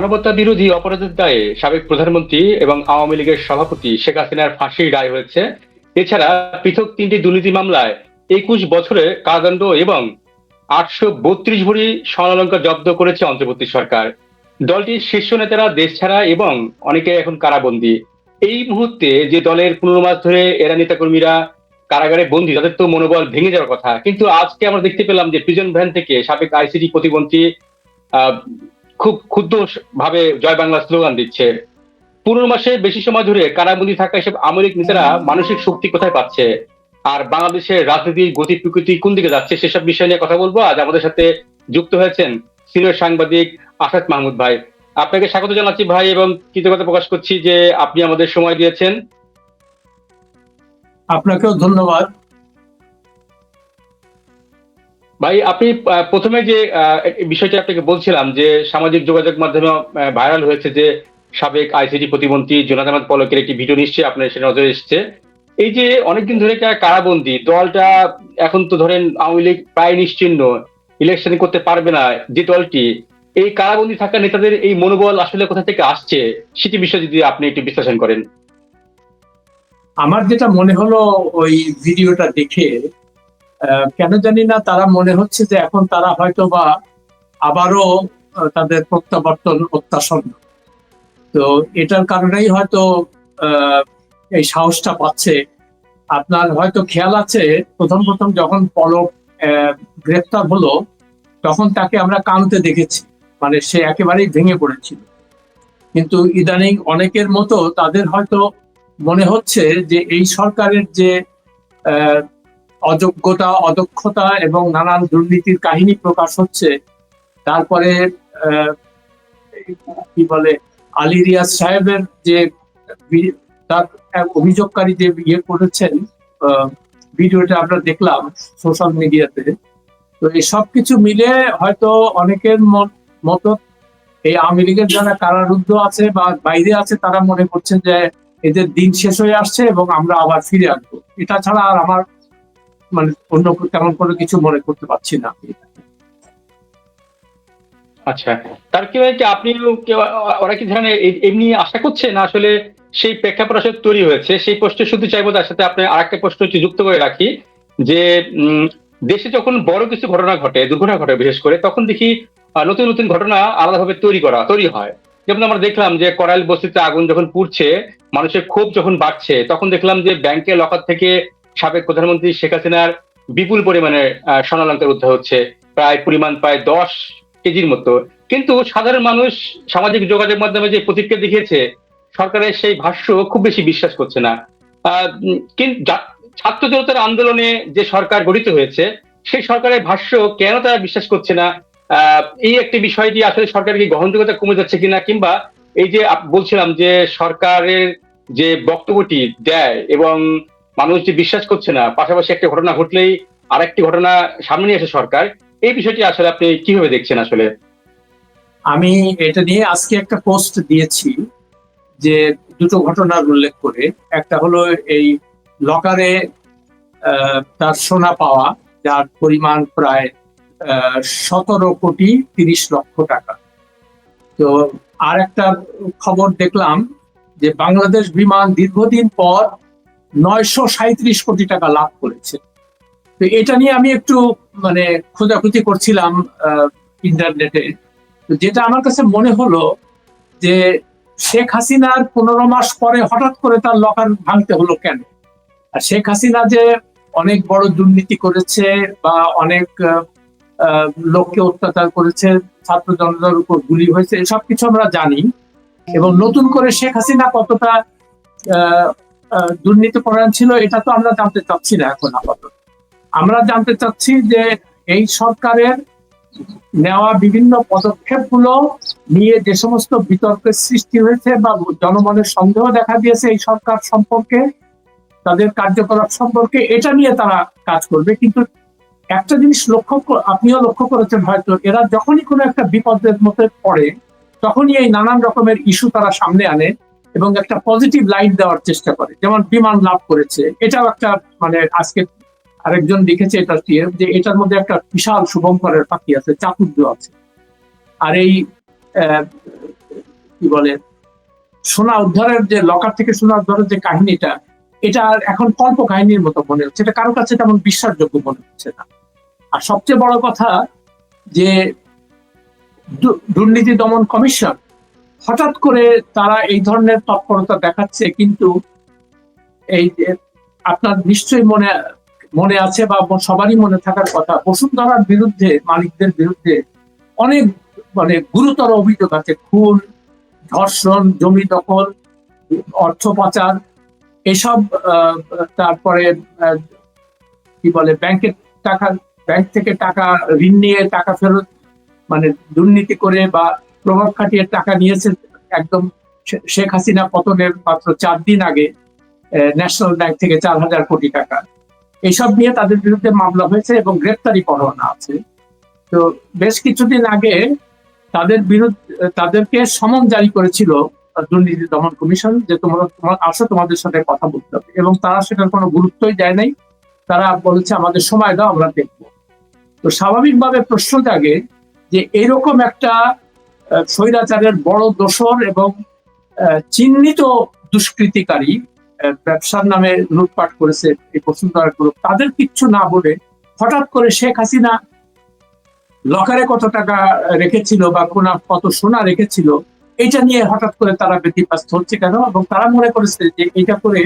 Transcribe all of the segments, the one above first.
মানবতা বিরোধী অপরাধের দায়ে সাবেক প্রধানমন্ত্রী এবং আওয়ামী লীগের সভাপতি শেখ হাসিনার ফাঁসির রায় হয়েছে। এছাড়া পৃথক তিনটি দুর্নীতি মামলায় একুশ বছরের কারাদণ্ড এবং আটশো বত্রিশ ভরি স্বর্ণালঙ্কার জব্দ করেছে অন্তর্বর্তী সরকার। দলটির শীর্ষ নেতারা দেশ ছাড়া এবং অনেকে এখন কারাবন্দী। এই মুহূর্তে যে দলের পনেরো মাস ধরে এরা নেতাকর্মীরা কারাগারে বন্দী, তাদের তো মনোবল ভেঙে যাওয়ার কথা। কিন্তু আজকে আমরা দেখতে পেলাম যে প্রিজন ভ্যান থেকে সাবেক আইসিডি প্রতিমন্ত্রী খুব ক্ষুদ্র ভাবে জয় বাংলা স্লোগান দিচ্ছে। পনেরো মাসে বেশি সময় ধরে কারাবন্দী থাকা এসব আমলিক নেতারা মানসিক শক্তি কোথায় পাচ্ছে? আর বাংলাদেশের রাজনীতির গতি প্রকৃতি কোন দিকে যাচ্ছে সেসব বিষয় নিয়ে কথা বলব। আজ আমাদের সাথে যুক্ত হয়েছেন সিনিয়র সাংবাদিক আসাদ মাহমুদ ভাই। আপনাকে স্বাগত জানাচ্ছি ভাই এবং কৃতজ্ঞতা প্রকাশ করছি যে আপনি আমাদের সময় দিয়েছেন। আপনাকেও ধন্যবাদ। ভাই, আপনি প্রথমে যে বিষয়টি আপনাকে বলছিলাম যে, সামাজিক যোগাযোগ মাধ্যমে ভাইরাল হয়েছে যে, সাবেক আইসিটি প্রতিমন্ত্রী জোনাদ আহমদ পলকের একটি ভিডিও নিশ্চয়ই আপনার সে নজরে এসছে। এই যে, অনেকদিন ধরে কারাবন্দী, দলটা এখন তো ধরেন আওয়ামী লীগ প্রায় নিশ্চিহ্ন ইলেকশন করতে পারবে না যে দলটি, এই কারাবন্দি থাকা নেতাদের এই মনোবল আসলে কোথা থেকে আসছে, সেটি বিষয়ে যদি আপনি একটু বিশ্লেষণ করেন। আমার যেটা মনে হলো ওই ভিডিওটা দেখে কেন জানি না, তারা মনে হচ্ছে যে এখন তারা হয়তো বা আবারও তাদের প্রত্যাবর্তন অত্যাসন্ন। তো এটার কারণেই হয়তো এই সাহসটা পাচ্ছে। আপনার হয়তো খেয়াল আছে, প্রথম প্রথম যখন পলক গ্রেপ্তার হলো, তখন তাকে আমরা কানতে দেখেছি। মানে সে একেবারেই ভেঙে পড়েছিল। কিন্তু ইদানিং অনেকের মতো তাদের হয়তো মনে হচ্ছে যে এই সরকারের যে অযোগ্যতা, অদক্ষতা এবং নানান দুর্নীতির কাহিনী প্রকাশ হচ্ছে। তারপরে কি বলে, আলী রিয়াজ সাহেবের যে তার অভিযোগকারী যে ইয়ে করেছেন ভিডিওটা আমরা দেখলাম সোশ্যাল মিডিয়াতে। তো এই সব কিছু মিলে হয়তো অনেকের মত- এই আওয়ামী লীগের যারা কারারুদ্ধ আছে বা বাইরে আছে, তারা মনে করছেন যে এদের দিন শেষ হয়ে আসছে এবং আমরা আবার ফিরে আসব। এটা ছাড়া আর আমার মানে অন্য তেমন কোনো কিছু মনে করতে পারছি না। আচ্ছা তার কি হয় আপনি ওরা কি ধরনের এই- এমনি আশা করছে না আসলে সেই প্রেক্ষাপট তৈরি হয়েছে? সেই শুধু চাইব তার সাথে আরেকটা প্রশ্ন যুক্ত করে রাখি, যে দেশে যখন বড় কিছু ঘটনা ঘটে, দুর্ঘটনা ঘটে বিশেষ করে, তখন দেখি নতুন নতুন ঘটনা আলাদাভাবে তৈরি করা, তৈরি হয়। যেমন আমরা দেখলাম যে, করাইল বস্তিতে আগুন যখন পুড়ছে, মানুষের ক্ষোভ যখন বাড়ছে, তখন দেখলাম যে, ব্যাংকের লকার থেকে সাবেক প্রধানমন্ত্রী শেখ হাসিনার বিপুল পরিমাণে স্বর্ণালঙ্কার উদ্ধার হচ্ছে। প্রায় পরিমাণ প্রায় দশ কেজির মতো। কিন্তু সাধারণ মানুষ সামাজিক যোগাযোগ মাধ্যমে যে প্রতিক্রিয়া দেখিয়েছে, সরকারের সেই ভাষ্য খুব বেশি বিশ্বাস করছে না। ছাত্র জনতার আন্দোলনে যে সরকার গঠিত হয়েছে, সেই সরকারের ভাষ্য কেন তারা বিশ্বাস করছে না? এই একটি বিষয়টি আসলে সরকারের কি গ্রহণযোগ্যতা কমে যাচ্ছে কিনা, কিংবা এই যে বলছিলাম যে সরকারের যে বক্তব্যটি দেয় এবং মানুষ যে বিশ্বাস করছে না, পাশাপাশি একটা ঘটনা ঘটলেই আরেকটি ঘটনা সামনে নিয়ে আসে সরকার, এই বিষয়টি আসলে আপনি কীভাবে দেখছেন আসলে? আমি এটা নিয়ে আজকে একটা পোস্ট দিয়েছি যে দুটো ঘটনার উল্লেখ করে। একটা হলো এই লকারে তার সোনা পাওয়া, যার পরিমাণ প্রায় সতেরো কোটি তিরিশ লক্ষ টাকা। তো আর একটা খবর দেখলাম যে বাংলাদেশ বিমান দীর্ঘদিন পর নয়শো সাঁত্রিশ কোটি টাকা লাভ করেছে। তো এটা নিয়ে আমি একটু মানে খোঁজাখুঁজি করছিলাম ইন্টারনেটে। যেটা আমার কাছে মনে হলো যে শেখ হাসিনার পনেরো মাস পরে হঠাৎ করে তার লকার ভাঙতে হলো কেন? আর শেখ হাসিনা যে অনেক বড় দুর্নীতি করেছে বা অনেক লোককে অত্যাচার করেছে ছাত্র জনতার উপর গুলি হয়েছে, এসব কিছু আমরা জানি। এবং নতুন করে শেখ হাসিনা কতটা আহ, দুর্নীতিপরায়ণ ছিল এটা তো আমরা জানতে চাচ্ছি না এখন আপাতত। আমরা জানতে চাচ্ছি যে এই সরকারের নেওয়া বিভিন্ন পদক্ষেপগুলো নিয়ে যে সমস্ত বিতর্কের সৃষ্টি হয়েছে বা জনমনের সন্দেহ দেখা দিয়েছে এই সরকার সম্পর্কে তাদের কার্যকলাপ সম্পর্কে এটা নিয়ে তারা কাজ করবে। কিন্তু একটা জিনিস লক্ষ্য আপনিও লক্ষ্য করেছেন হয়তো এরা যখনই কোনো একটা বিপদের মধ্যে পড়ে তখনই এই নানান রকমের ইস্যু তারা সামনে আনে। এবং একটা পজিটিভ লাইট দেওয়ার চেষ্টা করে। যেমন বিমান লাভ করেছে। এটাও একটা মানে আজকে আরেকজন লিখেছে এটা যে এটার মধ্যে একটা বিশাল শুভঙ্করের পাখি আছে, চাতুর্য আছে। আর এই কি বলে, সোনা উদ্ধারের যে লকার থেকে সোনা উদ্ধারের যে কাহিনীটা, এটা এখন কল্প কাহিনীর মতো মনে হচ্ছে। এটা কারও কাছে তেমন বিশ্বাসযোগ্য মনে হচ্ছে না। আর সবচেয়ে বড় কথা যে দুর্নীতি দমন কমিশন হঠাৎ করে তারা এই ধরনের তৎপরতা দেখাচ্ছে, কিন্তু এই আপনার নিশ্চয়ই মনে মনে আছে বা সবারই মনে থাকার কথা, বসুন্ধরার বিরুদ্ধে, মালিকদের বিরুদ্ধে অনেক মানে গুরুতর অভিযোগ আছে। খুন, ধর্ষণ, জমি দখল, অর্থ পাচার, এসব তারপরে কি বলে ব্যাংকের টাকা, ব্যাংক থেকে টাকা, ঋণ নিয়ে টাকা ফেরত মানে দুর্নীতি করে বা প্রভাব খাটিয়ে টাকা নিয়েছে একদম শেখ হাসিনা পতনের মাত্র চার দিন আগে ন্যাশনাল ব্যাংক থেকে চার হাজার কোটি টাকা। এইসব নিয়ে তাদের বিরুদ্ধে মামলা হয়েছে এবং গ্রেপ্তারি পরোয়ানা আছে। তো বেশ কিছুদিন আগে তাদের বিরুদ্ধে, তাদেরকে সমন জারি করেছিল দুর্নীতি দমন কমিশন যে তোমরা, তোমার আসো তোমাদের সাথে কথা বলতে হবে। এবং তারা সেটার কোনো গুরুত্বই দেয় নাই। তারা বলেছে, আমাদের সময় দাও, আমরা দেখব। তো স্বাভাবিকভাবে প্রশ্ন জাগে যে, এরকম একটা স্বৈরাচারের বড় দোষর এবং চিহ্নিত দুষ্কৃতিকারী ব্যবসার নামে লুটপাট করেছে এই বসুন্ধরা গ্রুপ তাদের কিচ্ছু না বলে হঠাৎ করে শেখ হাসিনা লকারে কত টাকা রেখেছিল বা কোন কত সোনা রেখেছিল এটা নিয়ে হঠাৎ করে তারা ব্যতিব্যস্ত হচ্ছে কেন? এবং তারা মনে করেছে যে এটা করে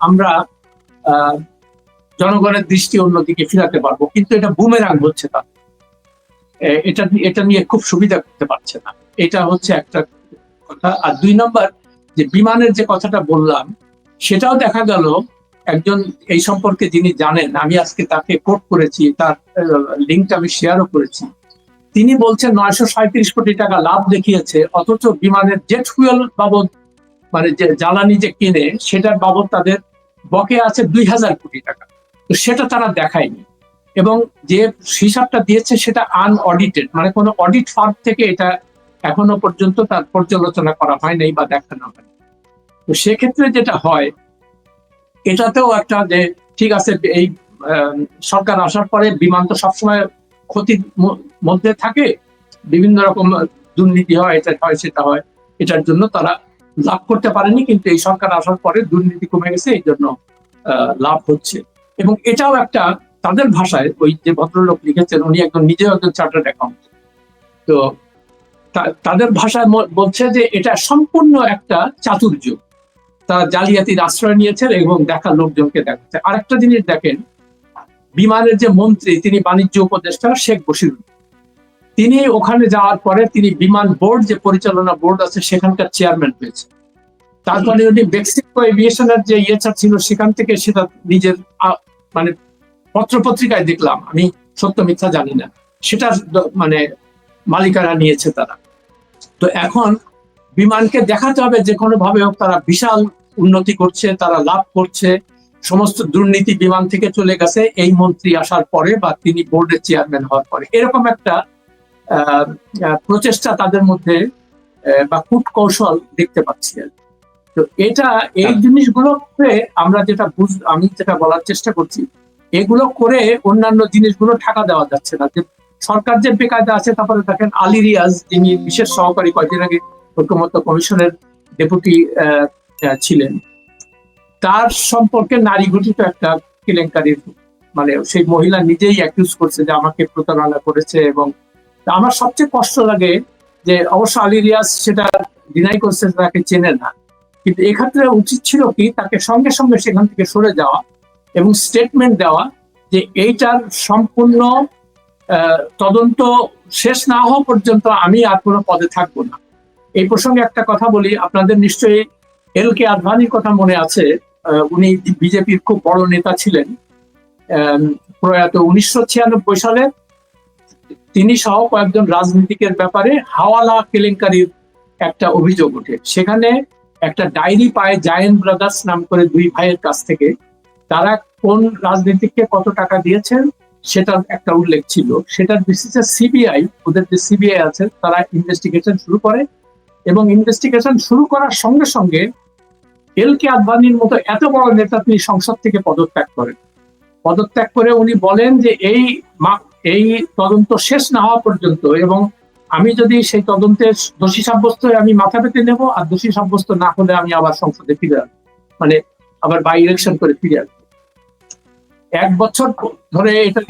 আমরা জনগণের দৃষ্টি অন্যদিকে ফিরাতে পারব। কিন্তু এটা বুমেরাং হচ্ছে তা। এটা এটা নিয়ে খুব সুবিধা করতে পারছে না। এটা হচ্ছে একটা কথা। আর দুই নম্বর, যে বিমানের যে কথাটা বললাম, সেটাও দেখা গেল একজন এই সম্পর্কে যিনি জানেন, আমি আজকে তাকে কোট করেছি, তার লিঙ্কটা আমি শেয়ারও করেছি। তিনি বলছেন, নয়শো সাঁত্রিশ কোটি টাকা লাভ দেখিয়েছে, অথচ বিমানের জেট ফুয়েল বাবদ মানে যে জ্বালানি যে কিনে, সেটার বাবদ তাদের বকে আছে দুই হাজার কোটি টাকা। তো সেটা তারা দেখায়নি। এবং যে হিসাবটা দিয়েছে, সেটা আনঅডিটেড মানে কোনো অডিট ফার্ম থেকে এটা এখনও পর্যন্ত তার পর্যালোচনা করা হয় নাই বা দেখানো হয় তো সেক্ষেত্রে যেটা হয়, এটাতেও একটা যে, ঠিক আছে, এই সরকার আসার পরে বিমান তো সবসময় ক্ষতির মধ্যে থাকে, বিভিন্ন রকম দুর্নীতি হয়, এটা হয়, সেটা হয়, এটার জন্য তারা লাভ করতে পারেনি, কিন্তু এই সরকার আসার পরে দুর্নীতি কমে গেছে, এই জন্য লাভ হচ্ছে। এবং এটাও একটা তাদের ভাষায়, ওই যে ভদ্রলোক লিখেছেন, উনি একজন নিজেও একজন চার্টার্ড অ্যাকাউন্ট তা- তাদের ভাষায় বলছে যে এটা সম্পূর্ণ একটা চাতুর্য। তারা জালিয়াতির আশ্রয় নিয়েছেন এবং দেখা লোকজনকে দেখাচ্ছে। আরেকটা জিনিস দেখেন, বিমানের যে মন্ত্রী, তিনি বাণিজ্য উপদেষ্টা শেখ বসির তিনি ওখানে যাওয়ার পরে তিনি বিমান বোর্ড, যে পরিচালনা বোর্ড আছে, সেখানকার চেয়ারম্যান হয়েছে তারপরে উনি মেক্সিকো এভিয়েশনের যে ইয়েটা ছিল, সেখান থেকে সেটা নিজের মানে পত্রপত্রিকায় দেখলাম। আমি সত্য মিথ্যা জানি না। সেটা মানে মালিকারা নিয়েছে তারা। তো এখন বিমানকে দেখাতে হবে যে কোনো ভাবে হোক তারা বিশাল উন্নতি করছে তারা লাভ করছে। সমস্ত দুর্নীতি বিমান থেকে চলে গেছে। এই মন্ত্রী আসার পরে বা তিনি বোর্ডের চেয়ারম্যান হওয়ার পরে। এরকম একটা প্রচেষ্টা তাদের মধ্যে বা কূট কৌশল দেখতে পাচ্ছি আর তো এটা এই জিনিসগুলোকে আমরা যেটা বুঝ আমি যেটা বলার চেষ্টা করছি এগুলো করে অন্যান্য জিনিসগুলো ঠাকা দেওয়া যাচ্ছে না। যে সরকার যে বেকায়দা আছে, তারপরে দেখেন আলী রিয়াজ, যিনি বিশেষ সহকারী কয়েকদিন আগে ঐক্যমত্য কমিশনের ডেপুটি ছিলেন। তার সম্পর্কে নারী ঘটিত একটা কেলেঙ্কারির মানে সেই মহিলা নিজেই অ্যাকিউজ করছে যে আমাকে প্রতারণা করেছে এবং আমার সবচেয়ে কষ্ট লাগে যে অবশ্য আলী রিয়াজ সেটা ডিনাই করছে, তাকে চেনে না। কিন্তু এক্ষেত্রে উচিত ছিল কি, তাকে সঙ্গে সঙ্গে সেখান থেকে সরে যাওয়া এবং স্টেটমেন্ট দেওয়া যে এইটার সম্পূর্ণ তদন্ত শেষ না হওয়া পর্যন্ত আমি আর কোনো পদে থাকব না। এই প্রসঙ্গে একটা কথা বলি, আপনাদের নিশ্চয়ই এল কে আদভানির কথা মনে আছে। উনি বিজেপির খুব বড় নেতা ছিলেন। প্রয়াত উনিশশো ছিয়ানব্বই সালে। তিনি সহ কয়েকজন রাজনীতিকের ব্যাপারে হাওয়ালা কেলেঙ্কারির একটা অভিযোগ ওঠে। সেখানে একটা ডায়েরি পায় জায়েন্ট ব্রাদার্স নাম করে দুই ভাইয়ের কাছ থেকে। তারা কোন রাজনীতিককে কত টাকা দিয়েছেন সেটার একটা উল্লেখ ছিল। সেটার বেসিসে সিবিআই ওদের যে সিবিআই আছে, তারা ইনভেস্টিগেশন শুরু করে এবং ইনভেস্টিগেশন শুরু করার সঙ্গে সঙ্গে এল কে আদবানির মতো এত বড় নেতা তিনি সংসদ থেকে পদত্যাগ করেন। পদত্যাগ করে উনি বলেন যে এই এই তদন্ত শেষ না হওয়া পর্যন্ত এবং আমি যদি সেই তদন্তে দোষী সাব্যস্ত আমি মাথা পেতে নেব, আর দোষী সাব্যস্ত না হলে আমি আবার সংসদে ফিরে মানে আবার বাই ইলেকশন করে ফিরে আসব। এক বছর ধরে এটা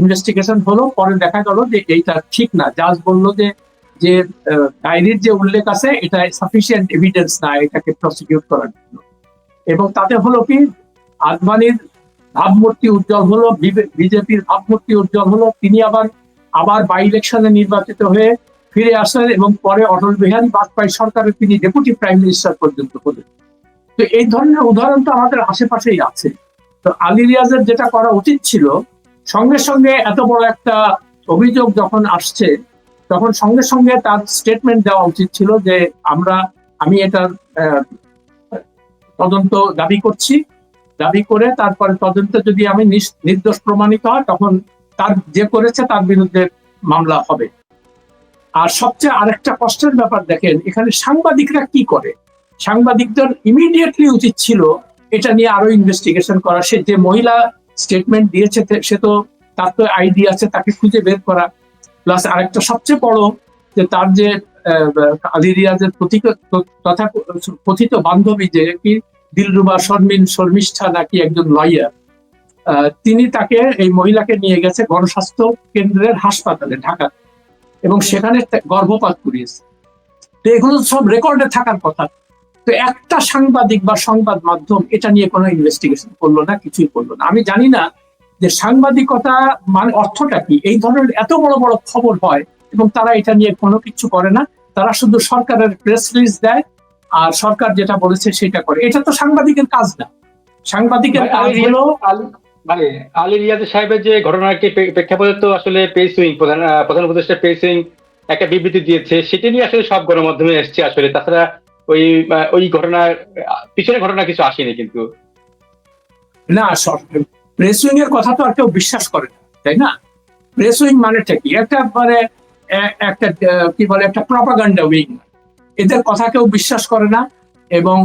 ইনভেস্টিগেশন হলো, পরে দেখা গেল যে এইটা ঠিক না। জাজ বলল যে যে ডায়েরির যে উল্লেখ আছে, এটা সাফিসিয়েন্ট এভিডেন্স না, এটাকে প্রসিকিউট করার জন্য। এবং তাতে হলো কি আদমানির ভাবমূর্তি উজ্জ্বল হলো বিজেপির ভাবমূর্তি উজ্জ্বল হলো, তিনি আবার আবার বাই ইলেকশনে নির্বাচিত হয়ে ফিরে আসলেন এবং পরে অটল বিহারী বাজপেয়ী সরকারের তিনি ডেপুটি প্রাইম মিনিস্টার পর্যন্ত হলেন। তো এই ধরনের উদাহরণ তো আমাদের আশেপাশেই আছে। তো আলী রিয়াজের যেটা করা উচিত ছিল, সঙ্গে সঙ্গে এত বড় একটা অভিযোগ যখন আসছে, তখন সঙ্গে সঙ্গে তার স্টেটমেন্ট দেওয়া উচিত ছিল যে আমরা, আমি এটার তদন্ত দাবি করছি। দাবি করে তারপরে তদন্তে যদি আমি নির্দোষ প্রমাণিত হয়, তখন তার যে করেছে তার বিরুদ্ধে মামলা হবে। আর সবচেয়ে আরেকটা কষ্টের ব্যাপার দেখেন, এখানে সাংবাদিকরা কি করে? সাংবাদিকদের ইমিডিয়েটলি উচিত ছিল এটা নিয়ে আরও ইনভেস্টিগেশন করা। সে যে মহিলা স্টেটমেন্ট দিয়েছে সে তো তার তো আইডি আছে, তাকে খুঁজে বের করা। প্লাস আরেকটা সবচেয়ে বড় যে তার যে আলী রিয়াজের প্রতীক তথা কথিত বান্ধবী যে কি, দিলরুবা শর্মিন শর্মিষ্ঠা নাকি একজন লয়ার তিনি তাকে এই মহিলাকে নিয়ে গেছে গণস্বাস্থ্য কেন্দ্রের হাসপাতালে ঢাকা এবং সেখানে গর্ভপাত করিয়েছে। এগুলো সব রেকর্ডে থাকার কথা। তো একটা সাংবাদিক বা সংবাদ মাধ্যম এটা নিয়ে কোনো ইনভেস্টিগেশন করল না কিছুই করল না। আমি জানি না যে সাংবাদিকতা মানে অর্থটা কি? এই ধরনের এত বড় বড় খবর হয় এবং তারা এটা নিয়ে কোনো কিছু করে না। তারা শুধু সরকারের প্রেস রিলিজ দেয় আর সরকার যেটা বলেছে সেটা করে। এটা তো সাংবাদিকের কাজ না। সাংবাদিকের কাজ হলো মানে আলী রিয়াজ সাহেবের যে ঘটনাকে প্রে- প্রেক্ষাপটে তো আসলে পেস সুইং প্রধান প্রধান উপদেষ্টা পেস সুইং একটা বিবৃতি দিয়েছে। সেটা নিয়ে আসলে সব গণমাধ্যমে এসছে আসলে। তাছাড়া ওই ওই ঘটনার পিছনে ঘটনা কিছু আসেনি কিন্তু। না প্রেস উইং এর কথা তো আর কেউ বিশ্বাস করে তাই না? প্রেস উইং কি? একটা মানে একটা কি বলে, একটা প্রপাগান্ডা উইং এদের কথা কেউ বিশ্বাস করে না এবং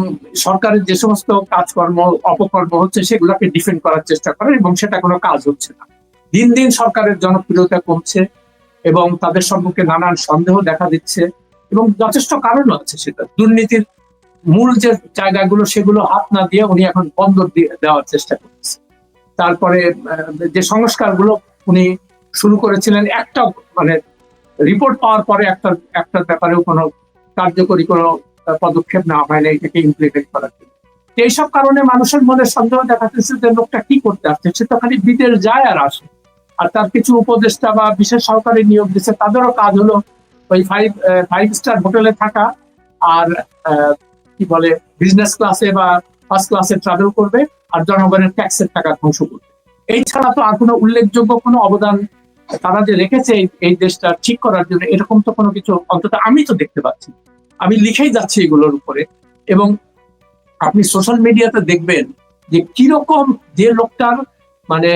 সরকারের যে সমস্ত কাজকর্ম, অপকর্ম হচ্ছে, সেগুলোকে ডিফেন্ড করার চেষ্টা করে এবং সেটা কোনো কাজ হচ্ছে না। দিন দিন সরকারের জনপ্রিয়তা কমছে এবং তাদের সম্পর্কে নানান সন্দেহ দেখা দিচ্ছে। এবং যথেষ্ট কারণও আছে সেটা। দুর্নীতির মূল যে জায়গাগুলো, সেগুলো হাত না দিয়ে উনি এখন বন্ধ দেওয়ার চেষ্টা করছে তারপরে যে সংস্কারগুলো উনি শুরু করেছিলেন, একটা মানে রিপোর্ট পাওয়ার পরে একটা একটা ব্যাপারেও কোনো কার্যকরী কোনো পদক্ষেপ নেওয়া হয় না এটাকে ইমপ্লিমেন্ট করার জন্য। এইসব কারণে মানুষের মনে সন্দেহ দেখাতেছে যে লোকটা কি করতে আসছে। সে তো খালি বিদেশ যায় আর আসে। আর তার কিছু উপদেষ্টা বা বিশেষ সরকারি নিয়োগ দিচ্ছে তাদেরও কাজ হলো ওই ফাইভ ফাইভ স্টার হোটেলে থাকা আর কি বলে বিজনেস ক্লাসে বা ফার্স্ট ক্লাসে ট্রাভেল করবে আর জনগণের ট্যাক্সের টাকা ধ্বংস করবে। এই ছাড়া তো আর কোনো উল্লেখযোগ্য কোনো অবদান তারা যে রেখেছে এই দেশটা ঠিক করার জন্য, এরকম তো কোনো কিছু অন্তত আমি তো দেখতে পাচ্ছি আমি লিখেই যাচ্ছি এগুলোর উপরে এবং আপনি সোশ্যাল মিডিয়াতে দেখবেন যে কীরকম যে লোকটার মানে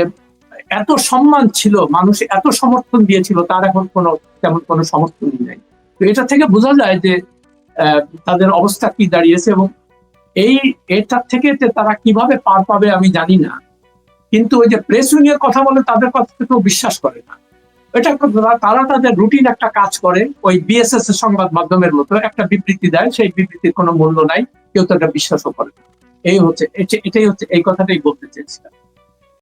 এত সম্মান ছিল, মানুষ এত সমর্থন দিয়েছিল, তার এখন কোনো তেমন কোনো সমর্থনই নাই। তো এটা থেকে বোঝা যায় যে তাদের অবস্থা কি দাঁড়িয়েছে এবং এই, এটার থেকে তারা কীভাবে পার পাবে আমি জানি না। কিন্তু ওই যে প্রেস এর কথা বলে তাদের কথা কেউ বিশ্বাস করে না। এটা তারা- তাদের রুটিন একটা কাজ করে, ওই বিএসএস সংবাদ মাধ্যমের মতো একটা বিবৃতি দেয়, সেই বিবৃতির কোনো মূল্য নাই, কেউ তো এটা বিশ্বাসও করে না। এই হচ্ছে এটাই হচ্ছে, এই কথাটাই বলতে চেয়েছিলাম।